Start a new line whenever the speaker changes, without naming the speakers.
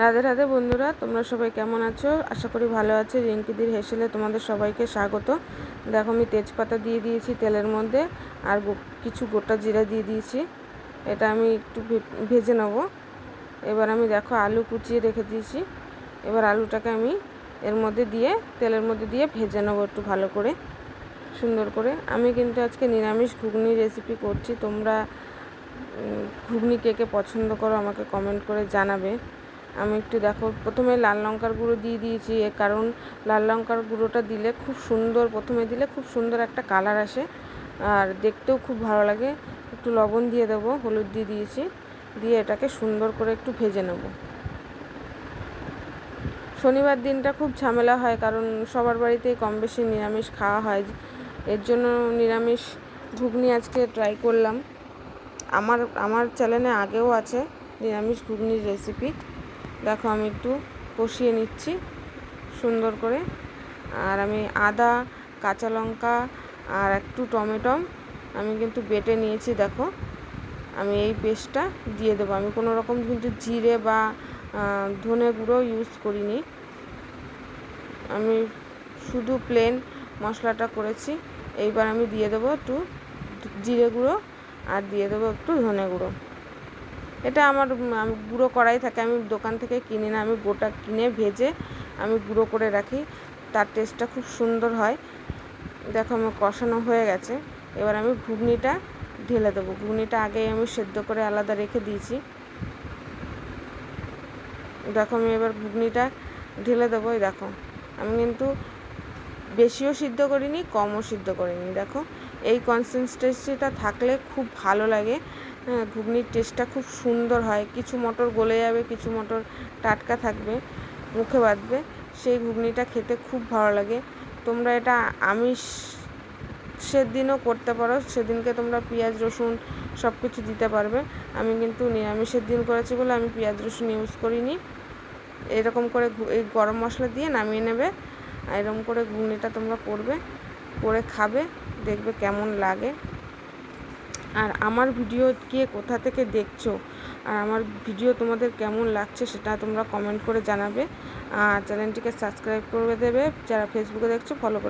রাধে রাধে বন্ধুরা, তোমরা সবাই কেমন আছো? আশা করি ভালো আছো। রিঙ্কিদির হেসেলে তোমাদের সবাইকে স্বাগত। দেখো, আমি তেজপাতা দিয়ে দিয়েছি তেলের মধ্যে, আর কিছু গোটা জিরা দিয়ে দিয়েছি। এটা আমি একটু ভেজে নেব। এবার আমি দেখো, আলু কুচিয়ে রেখে দিয়েছি। এবার আলুটাকে আমি এর মধ্যে দিয়ে, তেলের মধ্যে দিয়ে ভেজে নেব একটু ভালো করে, সুন্দর করে। আমি কিন্তু আজকে নিরামিষ ঘুগনি রেসিপি করছি। তোমরা ঘুগনি কে কে পছন্দ করো আমাকে কমেন্ট করে জানাবে। আমি একটু দেখো, প্রথমে লাল লঙ্কার গুঁড়ো দিয়ে দিয়েছি কারণ লাল লঙ্কার গুঁড়োটা দিলে খুব সুন্দর, প্রথমে দিলে খুব সুন্দর একটা কালার আসে, আর দেখতেও খুব ভালো লাগে। একটু লবণ দিয়ে দেবো, হলুদ দিয়ে দিয়েছি, দিয়ে এটাকে সুন্দর করে একটু ভেজে নেব। শনিবার দিনটা খুব ঝামেলা হয়, কারণ সবার বাড়িতেই কম বেশি নিরামিষ খাওয়া হয়, এর জন্য নিরামিষ ঘুগনি আজকে ট্রাই করলাম। আমার আমার চ্যানেলে আগেও আছে নিরামিষ ঘুগনির রেসিপি দেখো আমি একটু কষিয়ে নিচ্ছি সুন্দর করে। আর আমি আদা, কাঁচা লঙ্কা আর একটু টমেটো আমি কিন্তু বেটে নিয়েছি, দেখো। আমি এই পেস্টটা দিয়ে দেবো। আমি কোনো রকম কিন্তু জিরে বা ধনে গুঁড়ো ইউজ করিনি। আমি শুধু প্লেন মশলাটা করেছি। এইবার আমি দিয়ে দেবো একটু জিরে গুঁড়ো আর দিয়ে দেবো একটু ধনে গুঁড়ো। এটা আমার আমি গুঁড়ো করাই থাকে, আমি দোকান থেকে কিনি না, আমি গোটা কিনে ভেজে আমি গুঁড়ো করে রাখি। তার টেস্টটা খুব সুন্দর হয়। দেখো আমার কষানো হয়ে গেছে। এবার আমি ঘুগনিটা ঢেলে দেবো। ঘুগনিটা আগেই আমি সেদ্ধ করে আলাদা রেখে দিয়েছি। দেখো আমি এবার ঘুগনিটা ঢেলে দেবো। দেখো, আমি কিন্তু বেশিও সিদ্ধ করিনি, কমও সিদ্ধ করিনি। দেখো, এই কনসিস্টেন্সিটা থাকলে খুব ভালো লাগে। হ্যাঁ ঘুগনির টেস্টটা খুব সুন্দর হয়। কিছু মটর গলে যাবে, কিছু মটর টাটকা থাকবে, মুখে বাঁধবে। সেই ঘুগনিটা খেতে খুব ভালো লাগে। তোমরা এটা আমিষ সেদিনও করতে পারো। সেদিনকে তোমরা পেঁয়াজ, রসুন সব কিছু দিতে পারবে। আমি কিন্তু নিরামিষের দিন করেছি বলে আমি পেঁয়াজ, রসুন ইউজ করিনি। এরকম করে এই গরম মশলা দিয়ে নামিয়ে নেবে। আর এরকম করে ঘুগনিটা তোমরা করবে, করে খাবে, দেখবে কেমন লাগে। আর আমার ভিডিও কে কোথা থেকে দেখছ, আর আমার ভিডিও তোমাদের কেমন লাগছে সেটা তোমরা কমেন্ট করে জানাবে। আর চ্যানেলটিকে সাবস্ক্রাইব করে দেবে, যারা ফেসবুকে দেখছ ফলো করে